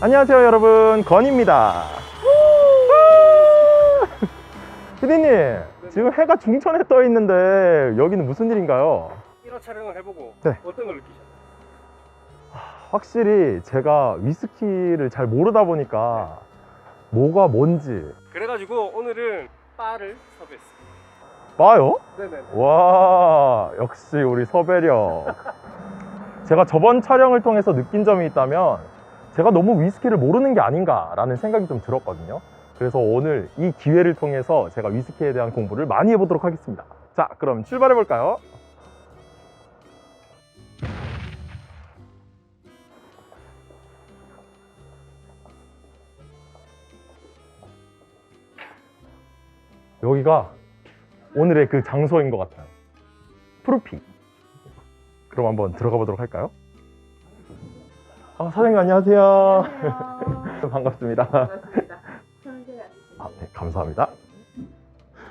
안녕하세요 여러분 건입니다 피디님 지금 해가 중천에 떠 있는데 여기는 무슨 일인가요? 1화 촬영을 해보고 네. 어떤 걸 느끼셨나요? 확실히 제가 위스키를 잘 모르다 보니까 뭐가 뭔지 그래가지고 오늘은 바를 섭외했습니다. 봐요? 네네. 와 역시 우리 서배력 제가 저번 촬영을 통해서 느낀 점이 있다면 제가 너무 위스키를 모르는 게 아닌가라는 생각이 좀 들었거든요 그래서 오늘 이 기회를 통해서 제가 위스키에 대한 공부를 많이 해보도록 하겠습니다 자 그럼 출발해 볼까요? 여기가 오늘의 그 장소인 것 같아요. 프루피. 그럼 한번 들어가 보도록 할까요? 아, 사장님 안녕하세요. 반갑습니다. 반갑습니다. 현재 아, 네, 감사합니다.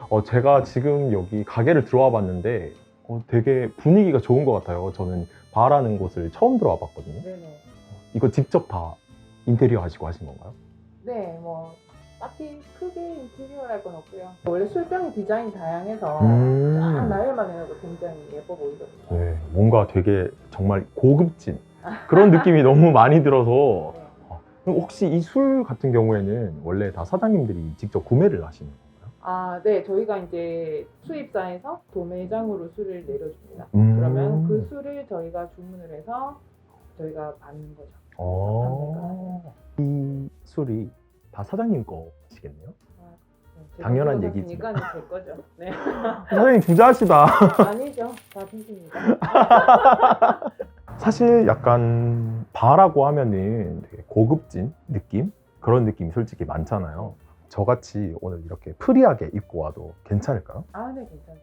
어, 제가 지금 여기 가게를 들어와 봤는데 어, 되게 분위기가 좋은 것 같아요. 저는 바라는 곳을 처음 들어와 봤거든요. 네네. 이거 직접 다 인테리어 하시고 하신 건가요? 네, 뭐 딱히 크게 인테리어랄 건 없고요. 원래 술병이 디자인 다양해서 음. 쫙 나열만 해도 굉장히 예뻐 보이거든요. 네, 뭔가 되게 정말 고급진 그런 느낌이 너무 많이 들어서 네. 혹시 이 술 같은 경우에는 원래 다 사장님들이 직접 구매를 하시는 건가요? 아, 네, 저희가 이제 수입사에서 도매장으로 술을 내려줍니다. 음. 그러면 그 술을 저희가 주문을 해서 저희가 받는 거죠. 어... 이 술이 다 사장님 거시겠네요? 네, 제가 당연한 거죠. 네, 사장님 부자시다. 아니죠, 다 빚입니다. 사실 약간 바라고 하면은 되게 고급진 느낌? 그런 느낌이 솔직히 많잖아요. 저같이 오늘 이렇게 프리하게 입고 와도 괜찮을까요? 아, 네, 괜찮죠.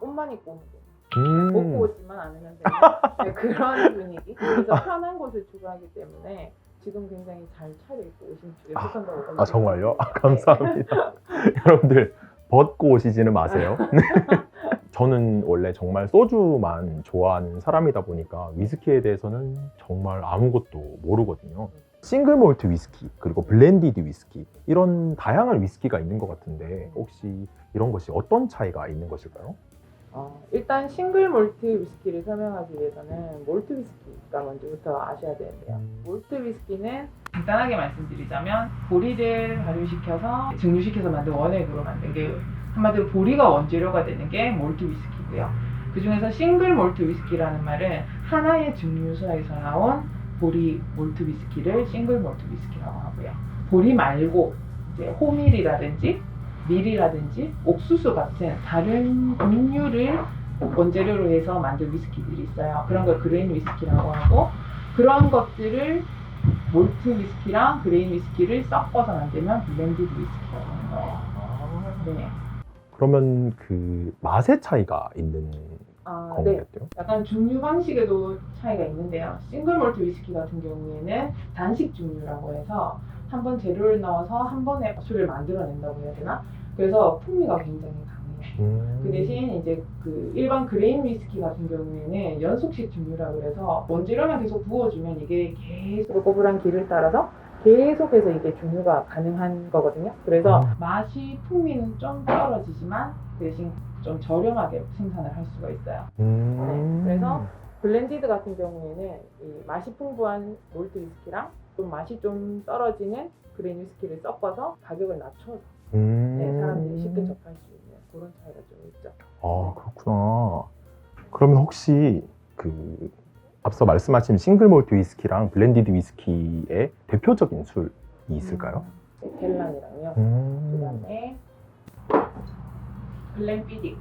옷만 입고 오면 돼요. 음. 벗고 오지만 않으면 돼요. 네, 그런 분위기. 그래서 편한 곳을 추구하기 때문에 지금 굉장히 잘 차려입고 오신 쪽에 아, 속한다고 네. 아 정말요? 아, 감사합니다. 여러분들 벗고 오시지는 마세요. 네. 저는 원래 정말 소주만 좋아하는 사람이다 보니까 위스키에 대해서는 정말 아무것도 모르거든요. 싱글 몰트 위스키 그리고 블렌디드 위스키 이런 다양한 위스키가 있는 것 같은데 혹시 이런 것이 어떤 차이가 있는 것일까요? 어, 일단 싱글 몰트 위스키를 설명하기 위해서는 몰트 위스키가 먼저부터 아셔야 되는데요. 몰트 위스키는 간단하게 말씀드리자면 보리를 발효시켜서 증류시켜서 만든 원액으로 만든 게 한마디로 보리가 원재료가 되는 게 몰트 위스키고요. 그 중에서 싱글 몰트 위스키라는 말은 하나의 증류소에서 나온 보리 몰트 위스키를 싱글 몰트 위스키라고 하고요. 보리 말고 이제 호밀이라든지 밀이라든지 옥수수 같은 다른 음료를 원재료로 해서 만든 위스키들이 있어요. 그런 걸 그레인 위스키라고 하고 그런 것들을 몰트 위스키랑 그레인 위스키를 섞어서 만들면 블렌디드 위스키라고 하는 거예요. 네. 그러면 그 맛의 차이가 있는 아, 네. 건가요? 약간 증류 방식에도 차이가 있는데요. 싱글 몰트 위스키 같은 경우에는 단식 증류라고 해서 한 번 재료를 넣어서 한 번에 술을 만들어낸다고 해야 되나? 그래서 풍미가 굉장히 강해요. 음. 그 대신 이제 그 일반 그레인 위스키 같은 경우에는 연속식 증류라고 그래서 원재료만 계속 부어주면 이게 계속 꼬불한 길을 따라서 계속해서 이게 증류가 가능한 거거든요. 그래서 아. 맛이 풍미는 좀 떨어지지만 대신 좀 저렴하게 생산을 할 수가 있어요. 음. 네, 그래서 블렌디드 같은 경우에는 이 맛이 풍부한 몰트 위스키랑 좀 맛이 좀 떨어지는 그레인 위스키를 섞어서 가격을 낮춰서 음. 네, 사람들이 쉽게 접할 수 있는 그런 차이가 좀 있죠. 아 그렇구나. 그러면 혹시 그 앞서 말씀하신 싱글 몰트 위스키랑 블렌디드 위스키의 대표적인 술이 있을까요? 음, 네, 델란이랑요. 음. 그다음에 글렌피딕.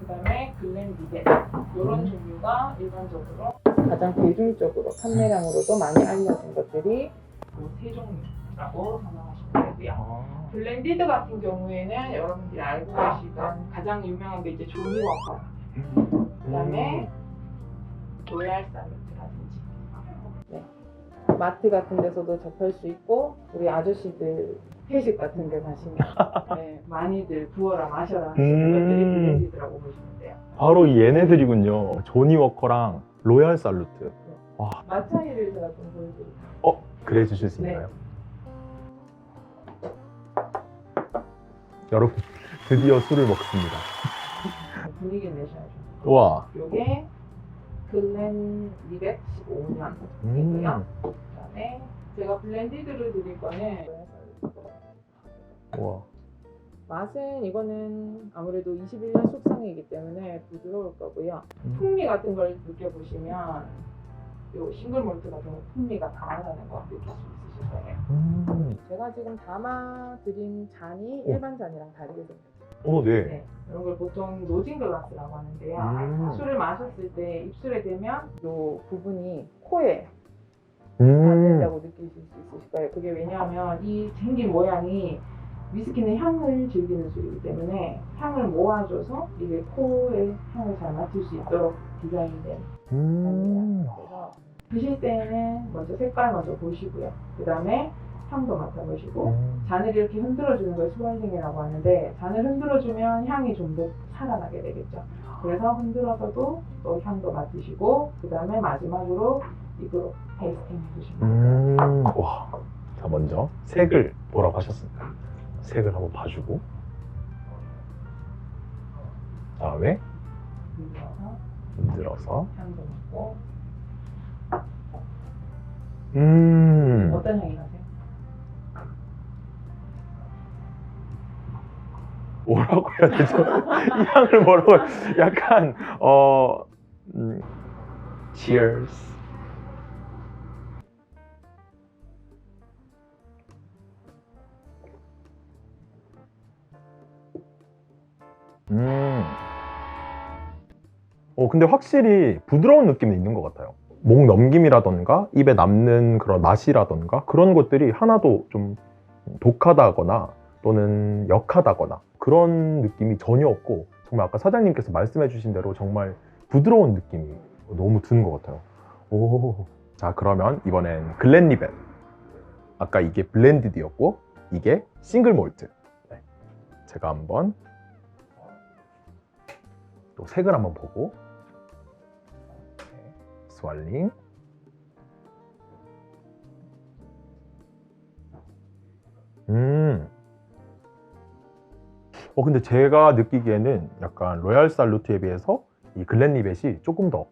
그다음에 글렌디데 이런 음. 종류가 일반적으로 가장 대중적으로 판매량으로도 많이 알려진 것들이 그세 종류라고 생각하시면 되고요. 아. 블렌디드 같은 경우에는 여러분들이 알고 계시던 가장 유명한 게 이제 조니 워커, 그다음에 로얄 살루트라든지 네. 마트 같은 데서도 접할 수 있고 우리 아저씨들 회식 같은 데 가시면 네, 많이들 부어라 마셔라 하시는 음. 것들이 블렌디드라고 보시면 돼요. 바로 이 얘네들이군요. 조니 워커랑 로얄 살루트. 와맛 차이를 제가 좀 보여드릴게요. 어? 그래 주실 수 네. 있나요? 여러분 드디어 술을 먹습니다. 분위기를 내셔야죠. 와. 요게 글렌 215년 음. 이고요. 그다음에 제가 블렌디드를 드릴 거는 와. 맛은 이거는 아무래도 21년 숙성이기 때문에 부드러울 거고요. 음. 풍미 같은 걸 느껴보시면 요 싱글 몰트 같은 거 풍미가 강하다는 거 느낄 수 있으실 거예요. 음. 제가 지금 담아 드린 잔이 오. 일반 잔이랑 다르게 생겼어요. 어, 네. 네, 이런 걸 보통 노진 글라스라고 하는데요. 음. 술을 마셨을 때 입술에 대면 요 부분이 코에 음. 닿는다고 느끼실 수 있으실 거예요. 그게 왜냐하면 이 생긴 모양이 위스키는 향을 즐기는 술이기 때문에 향을 모아줘서 이게 코에 향을 잘 맡을 수 있도록 디자인된 음. 그래서 드실 때는 먼저 색깔 먼저 보시고요. 그 다음에 향도 맡아보시고 음. 잔을 이렇게 흔들어주는 걸 스와일링이라고 하는데 잔을 흔들어주면 향이 좀 더 살아나게 되겠죠. 그래서 흔들어서도 또 향도 맡으시고 그 다음에 마지막으로 이거로 테이스팅 해주시면 돼요. 음. 와. 자, 먼저 색을 보라고 하셨습니다. 색을 한번 봐주고. 다음에 흔들어서 흔들어서. 향도 맡고 음. 어떤 향이 나세요? 뭐라고 해야 되죠? 이 향을 뭐라고 약간 어 음, cheers 음. 어 근데 확실히 부드러운 느낌이 있는 것 같아요. 목 넘김이라던가 입에 남는 그런 맛이라던가 그런 것들이 하나도 좀 독하다거나 또는 역하다거나 그런 느낌이 전혀 없고 정말 아까 사장님께서 말씀해 주신 대로 정말 부드러운 느낌이 너무 드는 것 같아요. 오. 자 그러면 이번엔 글렌리벳 아까 이게 블렌디드였고 이게 싱글 몰트 네. 제가 한번 또 색을 한번 보고 네. 스왈링 음. 어 근데 제가 느끼기에는 약간 로얄 살루트에 비해서 이 글렌리벳이 조금 더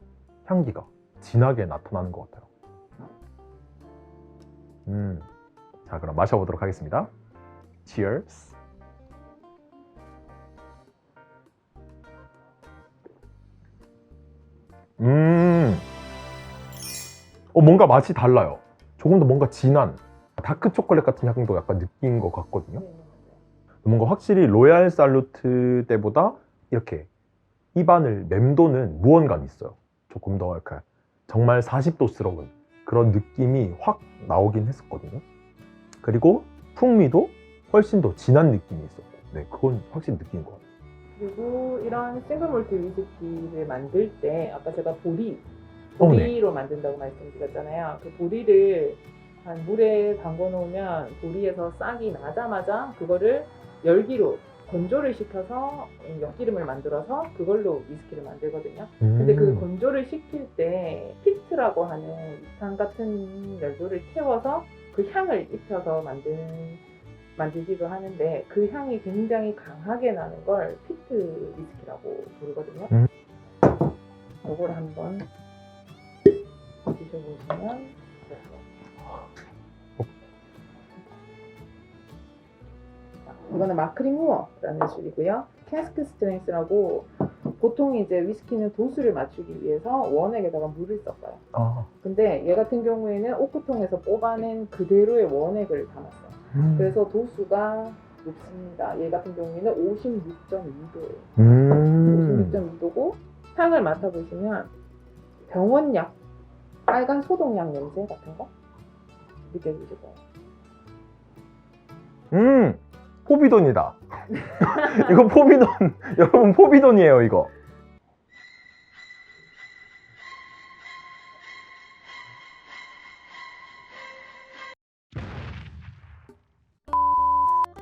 향기가 진하게 나타나는 것 같아요. 음. 자 그럼 마셔보도록 하겠습니다. Cheers. 음. 어 뭔가 맛이 달라요. 조금 더 뭔가 진한 다크 초콜릿 같은 향도 약간 느낀 것 같거든요. 네. 뭔가 확실히 로얄 살루트 때보다 이렇게 입안을 맴도는 무언감이 있어요. 조금 더 약간 정말 40도스러운 그런 느낌이 확 나오긴 했었거든요. 그리고 풍미도 훨씬 더 진한 느낌이 있었고, 네, 그건 확실히 느낀 것 같아요. 그리고 이런 싱글 몰트 위스키를 만들 때 아까 제가 보리 어, 네. 보리로 만든다고 말씀드렸잖아요. 그 보리를 한 물에 담궈 놓으면 보리에서 싹이 나자마자 그거를 열기로 건조를 시켜서 엿기름을 만들어서 그걸로 위스키를 만들거든요. 근데 그 음. 건조를 시킬 때 피트라고 하는 이탄 같은 연료를 태워서 그 향을 입혀서 만드는 만들기도 하는데 그 향이 굉장히 강하게 나는 걸 피트 위스키라고 부르거든요. 음. 이걸 한번 드셔보시면 이거는 마크링 후어라는 술이고요. 캐스크 스트렝스라고 보통 이제 위스키는 도수를 맞추기 위해서 원액에다가 물을 섞어요. 아, 근데 얘 같은 경우에는 오크통에서 뽑아낸 그대로의 원액을 담았어요. 음. 그래서 도수가 높습니다. 얘 같은 경우에는 56.2도예요. 음. 56.2도고 향을 맡아보시면 병원약, 빨간 소독약 냄새 같은 거 느껴지실 거예요. 음, 포비돈이다. 이거 포비돈, 여러분 포비돈이에요, 이거.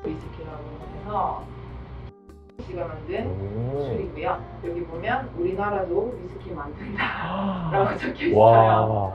위스키라고 해서 씨가 만든 오. 술이고요. 여기 보면 우리나라도 위스키 만든다라고 아, 적혀 있어요. 와,